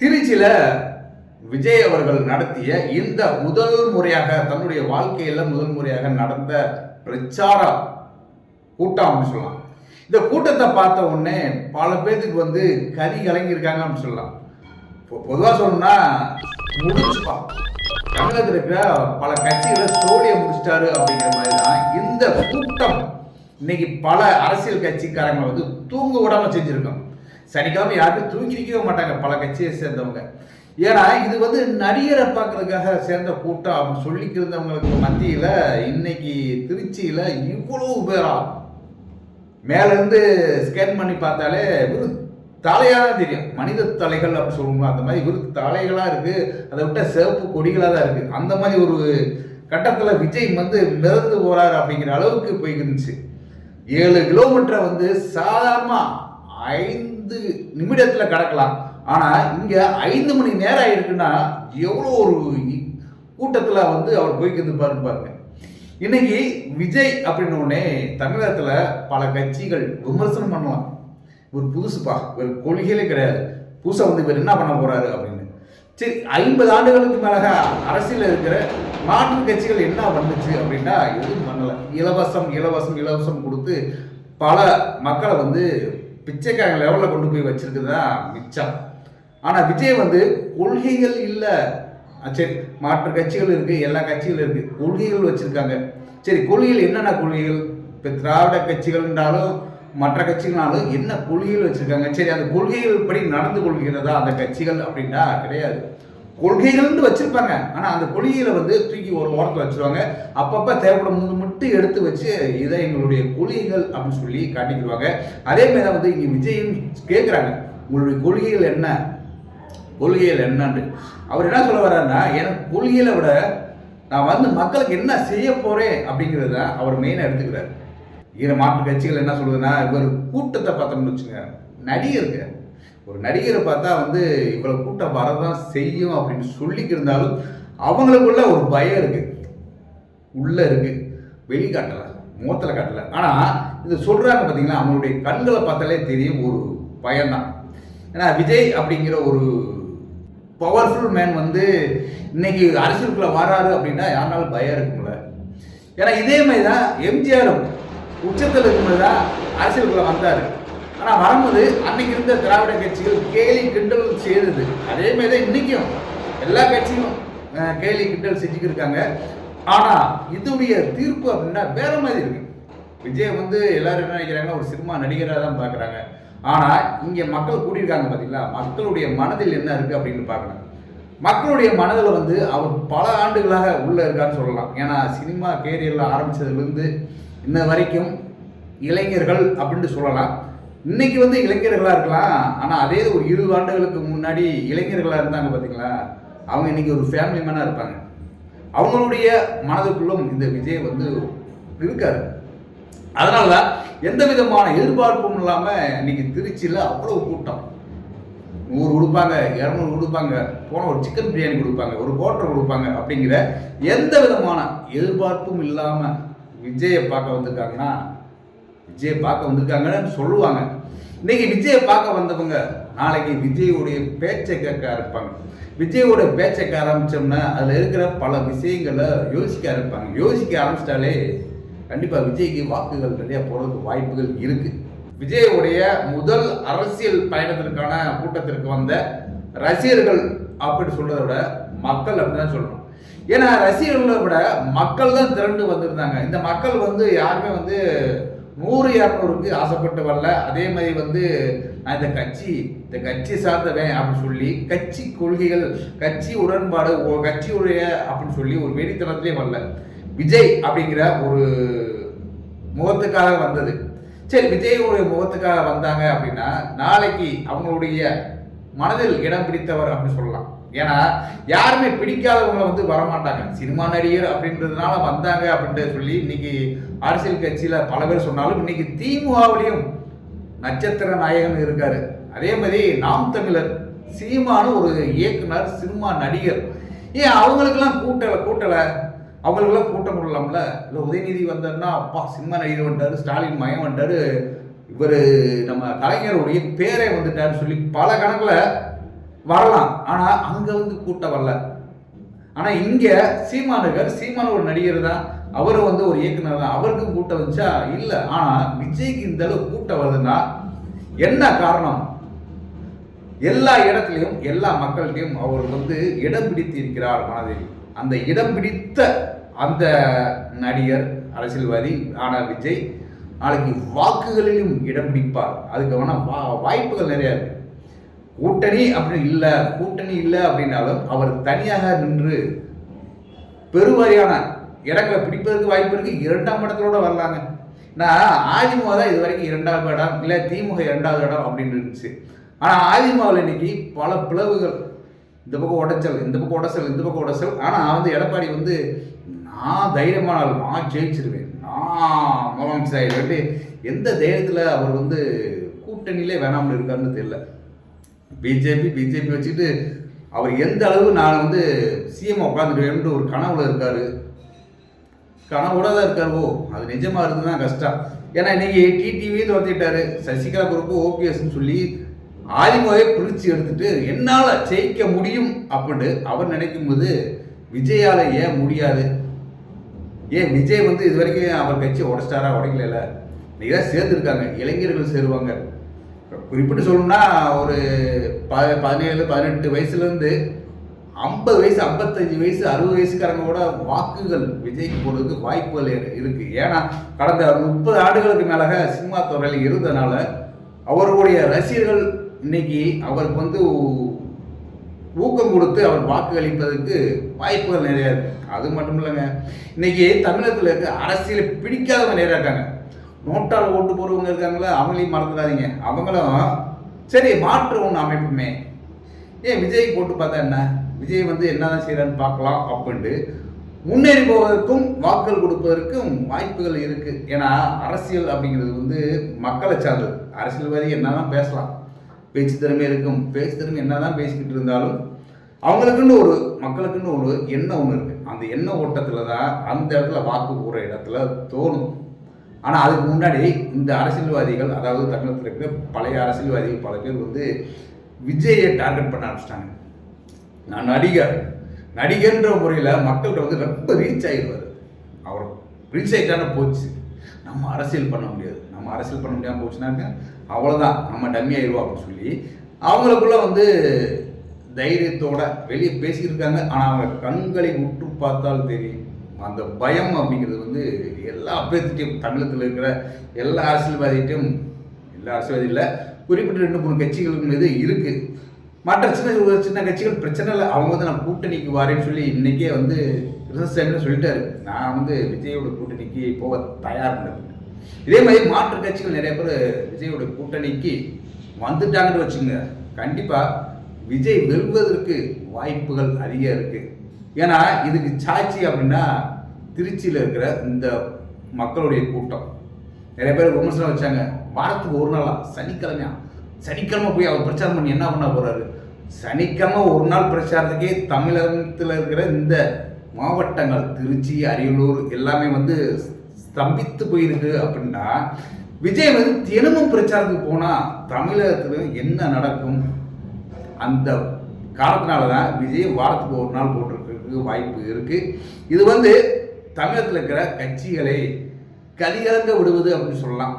திருச்சியில் விஜய் அவர்கள் நடத்திய இந்த முதல் முறையாக தன்னுடைய வாழ்க்கையில் முதல் முறையாக நடந்த பிரச்சார கூட்டம் அப்படின்னு சொல்லலாம். இந்த கூட்டத்தை பார்த்த உடனே பல பேர்த்துக்கு வந்து கறி கலங்கியிருக்காங்க அப்படின்னு சொல்லலாம். பொதுவாக சொல்லணும்னா முடிச்சுப்பா தமிழகத்தில் இருக்கிற பல கட்சிகளை சோழியை முடிச்சிட்டாரு அப்படிங்கிற மாதிரி தான் இந்த கூட்டம் இன்னைக்கு பல அரசியல் கட்சிக்காரங்களை வந்து தூங்க விடாம செஞ்சிருக்கோம். சனிக்கிழமை யாருக்கும் தூங்கி நிற்கவே மாட்டாங்க. பல கட்சியை சேர்ந்தவங்க. ஏன்னா இது வந்து நடிகரை பார்க்கறதுக்காக சேர்ந்த கூட்டம் அப்படின்னு சொல்லிக்கிருந்தவங்களுக்கு மத்தியில் இன்னைக்கு திருச்சியில் இவ்வளவு பேரா? மேலேருந்து ஸ்கேன் பண்ணி பார்த்தாலே வெறும் தலையாக தான் தெரியும். மனித தலைகள் அப்படின்னு சொல்லுவாங்க அந்த மாதிரி வெறும் தலைகளாக இருக்குது அதை விட்ட சிவப்பு கொடிகளாக தான் இருக்குது அந்த மாதிரி ஒரு கட்டத்தில் விஜய் வந்து மிதந்து போகிறாரு அப்படிங்கிற அளவுக்கு போயிருந்துச்சு ஏழு கிலோமீட்டரை வந்து சாதாரணமாக ஐந்து நிமிடத்தில் கடக்கலாம். ஆனால் இங்கே ஐந்து மணி நேரம் ஆயிருக்குன்னா எவ்வளோ ஒரு கூட்டத்தில் வந்து அவர் போய்க்கிறது பாருங்க பாருங்க. இன்னைக்கு விஜய் அப்படின்ன உடனே தமிழகத்தில் பல கட்சிகள் விமர்சனம் பண்ணலாம். ஒரு புதுசுப்பா ஒரு கொள்கையிலே கிடையாது. புதுசாக வந்து இவர் என்ன பண்ண போறாரு அப்படின்னு. சரி ஐம்பது ஆண்டுகளுக்கு மேலாக அரசியல் இருக்கிற மாற்று கட்சிகள் என்ன பண்ணுச்சு அப்படின்னா எதுவும் பண்ணலை. இலவசம் இலவசம் இலவசம் கொடுத்து பல மக்களை வந்து பிச்சைக்காரங்க லெவலில் கொண்டு போய் வச்சிருக்குது? தான் மிச்சம். ஆனால் விஜய் வந்து கொள்கைகள் இல்லை. சரி மாற்று கட்சிகள் இருக்குது எல்லா கட்சிகளும் இருக்குது கொள்கைகள் வச்சுருக்காங்க. சரி கொள்கைகள் என்னென்ன கொள்கைகள்? இப்போ திராவிட கட்சிகள்ன்றாலும் மற்ற கட்சிகள்னாலும் என்ன கொள்கைகள் வச்சுருக்காங்க? சரி அந்த கொள்கைகள் படி நடந்து கொள்கிறதா அந்த கட்சிகள் அப்படின்னா கிடையாது. கொள்கைகள்னு வச்சிருப்பாங்க. ஆனால் அந்த கொள்கையில் வந்து தூக்கி ஒரு ஓரத்தில் வச்சிருவாங்க. அப்பப்போ தேவைப்படும் போது மட்டும் எடுத்து வச்சு இதை எங்களுடைய கொள்கைகள் அப்படின்னு சொல்லி காட்டிக்கிடுவாங்க. அதே மாதிரி தான் வந்து இங்கே விஜயும் கேட்குறாங்க உங்களுடைய கொள்கைகள் என்ன? கொள்கைகள் என்னன்னு அவர் என்ன சொல்ல வர்றாருன்னா எனக்கு கொள்கையில விட நான் வந்து மக்களுக்கு என்ன செய்ய போறேன் அப்படிங்கிறத அவர் மெயினாக எடுத்துக்கிறார். ஈர மாற்று கட்சிகள் என்ன சொல்லுதுன்னா இவர் கூட்டத்தை பார்த்தோம்னு வச்சுங்க நடிகருக்கு ஒரு நடிகரை பார்த்தா வந்து இவ்வளோ கூட்டம் வரதான் செய்யும் அப்படின்னு சொல்லிக்கிருந்தாலும் அவங்களுக்குள்ள ஒரு பயம் இருக்குது உள்ளே இருக்குது வெளி காட்டலை. முகத்தில் காட்டலை. ஆனால் இது சொல்கிறாங்க பார்த்தீங்கன்னா அவங்களுடைய கண்களை பார்த்தாலே தெரியும் ஒரு பயம்தான். ஏன்னா விஜய் அப்படிங்கிற ஒரு பவர்ஃபுல் மேன் வந்து இன்னைக்கு அரசியலுக்குள்ளே வராரு அப்படின்னா யாருனாலும் பயம் இருக்கும்ல. ஏன்னா இதே மாதிரி தான் எம்ஜிஆரும் உச்சத்தில் இருக்கும்போது தான் அரசியலுக்குள்ளே வந்தார் ஆனால் வரும்போது அன்னைக்கு இருந்த திராவிட கட்சிகள் கேலி கிண்டல் செய்தது. அதே மாதிரி தான் இன்றைக்கும் எல்லா கட்சியும் கேலி கிண்டல் செஞ்சுக்கிட்டு இருக்காங்க ஆனால் இதுடைய தீர்ப்பு அப்படின்னா வேற மாதிரி இருக்கு. விஜய் வந்து எல்லாரும் என்ன நினைக்கிறாங்க ஒரு சினிமா நடிகராக தான் பார்க்குறாங்க. ஆனால் இங்கே மக்கள் கூடியிருக்காங்க பார்த்தீங்களா மக்களுடைய மனதில் என்ன இருக்குது அப்படின்னு பார்க்கணும். மக்களுடைய மனதில் வந்து அவர் பல ஆண்டுகளாக உள்ளே இருக்கான்னு சொல்லலாம். ஏன்னா சினிமா கேரியரில் ஆரம்பித்ததுலேருந்து இன்ன வரைக்கும் இளைஞர்கள் அப்படின்ட்டு சொல்லலாம். இன்னைக்கு வந்து இளைஞர்களாக இருக்கலாம். ஆனால் அதே ஒரு இருபது ஆண்டுகளுக்கு முன்னாடி இளைஞர்களாக இருந்தாங்க பார்த்தீங்களா அவங்க இன்னைக்கு ஒரு ஃபேமிலி மேனாக இருப்பாங்க. அவங்களுடைய மனதுக்குள்ளும் இந்த விஜய் வந்து இருக்காரு. அதனால தான் எந்த விதமான எதிர்பார்ப்பும் இல்லாமல் இன்னைக்கு திருச்சியில் அவ்வளோ கூட்டம். நூறு கொடுப்பாங்க இரநூறு கொடுப்பாங்க போன ஒரு சிக்கன் பிரியாணி கொடுப்பாங்க ஒரு கோட்டர் கொடுப்பாங்க அப்படிங்கிற எந்த விதமான எதிர்பார்ப்பும் இல்லாமல் விஜயை பார்க்க வந்திருக்காங்கன்னா விஜயை பார்க்க வந்திருக்காங்கன்னு சொல்லுவாங்க. இன்னைக்கு விஜயை பார்க்க வந்தவங்க நாளைக்கு விஜயோடைய பேச்சை கேட்க ஆரம்பிப்பாங்க. விஜயோட பேச்சை கேட்க ஆரம்பிச்சோம்னா அதில் இருக்கிற பல விஷயங்களை யோசிக்க ஆரம்பிப்பாங்க. யோசிக்க ஆரம்பிச்சிட்டாலே கண்டிப்பாக விஜய்க்கு வாக்குகள் நிறையா போகிறதுக்கு வாய்ப்புகள் இருக்குது விஜயோடைய முதல் அரசியல் பயணத்திற்கான கூட்டத்திற்கு வந்த ரசிகர்கள் அப்படி சொல்கிறத விட மக்கள் அப்படிதான் சொல்லணும். ஏன்னா ரசிகர்களை விட மக்கள் தான் திரண்டு வந்திருந்தாங்க. இந்த மக்கள் வந்து யாருமே வந்து நூறு இரநூறுக்கு ஆசைப்பட்டு வரல அதே மாதிரி வந்து நான் இந்த கட்சி இந்த கட்சி சார்ந்தவன் அப்படின்னு சொல்லி கட்சி கொள்கைகள் கட்சி உடன்பாடு கட்சியுடைய அப்படின்னு சொல்லி ஒரு வெடித்தனத்திலே வரல. விஜய் அப்படிங்கிற ஒரு முகத்துக்காக வந்தது. சரி விஜயோடைய முகத்துக்காக வந்தாங்க அப்படின்னா நாளைக்கு அவங்களுடைய மனதில் இடம் பிடித்தவர் அப்படின்னு சொல்லலாம். ஏன்னா யாருமே பிடிக்காதவங்க வந்து வரமாட்டாங்க. சினிமா நடிகர் அப்படின்றதுனால வந்தாங்க அப்படின்ட்டு சொல்லி இன்னைக்கு அரசியல் கட்சியில் பல பேர் சொன்னாலும் இன்னைக்கு திமுகவிலையும் நட்சத்திர நாயகன் இருக்காரு. அதே மாதிரி நாம் தமிழர் சீமானு ஒரு இயக்குனர் சினிமா நடிகர். ஏன் அவங்களுக்கெல்லாம் கூட்டலை கூட்டலை? அவங்களுக்கெல்லாம் கூட்டம் விடலாம்ல இல்லை உதயநிதி வந்தாருன்னா அப்பா சினிமா நடிகர் வந்துட்டாரு ஸ்டாலின் மயம் வந்துட்டாரு இவர் நம்ம கலைஞருடைய பேரை வந்துட்டாருன்னு சொல்லி பல கணக்கில் வரலாம். ஆனால் அங்கே வந்து கூட்டம் வரல. ஆனால் இங்கே சீமானுகர் சீமான ஒரு நடிகர் தான். அவரும் வந்து ஒரு இயக்குனர் தான். அவருக்கும் கூட்டம் வச்சா இல்லை. ஆனால் விஜய்க்கு இந்த அளவு கூட்டம் வருதுன்னா என்ன காரணம்? எல்லா இடத்துலையும் எல்லா மக்கள்கிட்டையும் அவர் வந்து இடம் பிடித்து இருக்கிறார் மனதில். அந்த இடம் பிடித்த அந்த நடிகர் அரசியல்வாதி ஆனால் விஜய் நாளைக்கு வாக்குகளிலும் இடம் பிடிப்பார். அதுக்கு வேணால் வா வாய்ப்புகள் நிறையா இருக்குது கூட்டணி அப்படி இல்லை கூட்டணி இல்லை அப்படின்னாலும் அவர் தனியாக நின்று பெருவாரியான இடங்களை பிடிப்பதற்கு வாய்ப்பு இருக்குது இரண்டாம் இடத்தோட வரலாங்க. நான் அதிமுக தான் இது வரைக்கும் இரண்டாவது இடம் இல்லை திமுக இரண்டாவது இடம் அப்படின்னு இருந்துச்சு. ஆனால் அதிமுகவில் இன்னைக்கு பல பிளவுகள். இந்த பக்கம் உடைச்சல் இந்த பக்கம் உடைச்சல் இந்த பக்கம் உடைச்சல். ஆனால் வந்து எடப்பாடி வந்து நான் தைரியமானாலும் நான் ஜெயிச்சிருவேன். நான் முதலமைச்சர் வந்து எந்த தைரியத்தில் அவர் வந்து கூட்டணியிலே வேணாம்னு இருக்காருன்னு தெரியல. பிஜேபி பிஜேபி வச்சுக்கிட்டு அவர் எந்த அளவு நான் வந்து சிஎம் உட்காந்துருவேன்ட்டு ஒரு கனவுல இருக்காரு. கனவோட தான் இருக்காரு. ஓ அது நிஜமா இருந்தது தான் கஷ்டம். ஏன்னா இன்னைக்கு டிடிவி துரத்திட்டாரு சசிகலா குரூப்பு ஓபிஎஸ்ன்னு சொல்லி ஆதிமுகவை பிரித்து எடுத்துட்டு என்னால் ஜெயிக்க முடியும் அப்படின்னு அவர் நினைக்கும் போது விஜயால ஏன் முடியாது? ஏன் விஜய் வந்து இது வரைக்கும் அவர் கட்சி உடச்சிட்டாரா உடைக்கல இன்னைக்கு தான் சேர்ந்துருக்காங்க. இளைஞர்கள் சேருவாங்க. குறிப்பிட்டு சொல்லணும்னா ஒரு ப பதினேழு பதினெட்டு வயசுலேருந்து ஐம்பது வயசு ஐம்பத்தஞ்சு வயசு அறுபது வயசுக்காரங்க கூட வாக்குகள் விஜய்க்கு போடுறதுக்கு வாய்ப்புகள் இருக்குது இருக்கு. ஏன்னா கடந்த முப்பது ஆண்டுகளுக்கு மேலாக சினிமா துறையில் இருந்தனால அவருடைய ரசிகர்கள் இன்னைக்கு அவருக்கு வந்து ஊக்கம் கொடுத்து அவர் வாக்கு அளிப்பதற்கு வாய்ப்புகள் நிறையா இருக்கு. அது மட்டும் இல்லைங்க. இன்னைக்கு தமிழகத்தில் இருக்க அரசியலை பிடிக்காதவங்க நிறையா இருக்காங்க. நோட்டால் ஓட்டு போடுறவங்க இருக்காங்களா அவங்களையும் மறந்துடாதீங்க. அவங்களும் சரி மாற்று ஒன்று அமைப்புமே. ஏன் விஜய் போட்டு பார்த்தா என்ன? விஜய் வந்து என்னதான் செய்யறான்னு பார்க்கலாம் அப்படின்ட்டு முன்னேறி போவதற்கும் வாக்குகள் கொடுப்பதற்கும் வாய்ப்புகள் இருக்கு. ஏன்னா அரசியல் அப்படிங்கிறது வந்து மக்களை சார்ந்தது. அரசியல்வாதி என்னதான் பேசலாம். பேச்சு திறமை இருக்கும். பேச்சு திறமை என்னதான் பேசிக்கிட்டு இருந்தாலும் அவங்களுக்குன்னு ஒரு மக்களுக்குன்னு ஒரு எண்ணம் ஒன்று இருக்குது அந்த எண்ண ஓட்டத்தில் தான் அந்த இடத்துல வாக்கு போகிற இடத்துல தோணும். ஆனால் அதுக்கு முன்னாடி இந்த அரசியல்வாதிகள் அதாவது தமிழகத்தில் இருக்கிற பழைய அரசியல்வாதிகள் பல பேர் வந்து விஜயை டார்கெட் பண்ண ஆரம்பிச்சிட்டாங்க. நான் நடிகர். நடிகர்ன்ற முறையில் மக்கள்கிட்ட வந்து ரொம்ப ரீச் ஆகிடுவார் அவர் ரீச் ஆகிட்டான போச்சு. நம்ம அரசியல் பண்ண முடியாது. நம்ம அரசியல் பண்ண முடியாமல் போச்சுனாக்க அவ்வளோதான் நம்ம டம்மி ஆயிடுவோம் அப்படின்னு சொல்லி அவங்களுக்குள்ள வந்து தைரியத்தோட வெளியே பேசிக்கிட்டு இருக்காங்க ஆனால் அவங்க கண்களை உற்று பார்த்தால் தெரியும். அந்த பயம் அப்படிங்கிறது வந்து எல்லா பேர்த்திட்டையும் தமிழகத்தில் இருக்கிற எல்லா அரசியல்வாதிகிட்டையும் எல்லா அரசியல்வாதி இல்லை குறிப்பிட்ட ரெண்டு மூணு கட்சிகள் மீது இருக்குது மற்ற சின்ன ஒரு சின்ன கட்சிகள் பிரச்சனை இல்லை. அவங்க வந்து நான் கூட்டணிக்கு வரேன்னு சொல்லி இன்னைக்கே வந்து ரிசர்ச் சொல்லிட்டாரு. நான் வந்து விஜயோட கூட்டணிக்கு போக தயார் இதே மாதிரி மாற்று கட்சிகள் நிறைய பேர் விஜயோட கூட்டணிக்கு வந்துட்டாங்கன்னு வச்சுங்க கண்டிப்பாக விஜய் வெல்வதற்கு வாய்ப்புகள் அதிகம் இருக்கு. ஏன்னா இதுக்கு சாட்சி அப்படின்னா திருச்சியில் இருக்கிற இந்த மக்களுடைய கூட்டம். நிறைய பேர் விமர்சனம் வச்சாங்க. வாரத்துக்கு ஒரு நாளா சனிக்கிழமையா? சனிக்கிழமை போய் அவர் பிரச்சாரம் பண்ணி என்ன பண்ண போறாரு? சனிக்கிழமை ஒரு நாள் பிரச்சாரத்துக்கே தமிழகத்தில் இருக்கிற இந்த மாவட்டங்கள் திருச்சி அரியலூர் எல்லாமே வந்து ஸ்தம்பித்து போயிருக்கு அப்படின்னா விஜய் வந்து தினமும் பிரச்சாரத்துக்கு போனா தமிழகத்துல என்ன நடக்கும்? அந்த காரணத்தினால தான் விஜய் வாரத்துக்கு ஒரு நாள் போட்டிருக்கிறதுக்கு வாய்ப்பு இருக்குது இது வந்து தமிழகத்தில் இருக்கிற கட்சிகளை கலிகலங்க விடுவது அப்படின்னு சொல்லலாம்.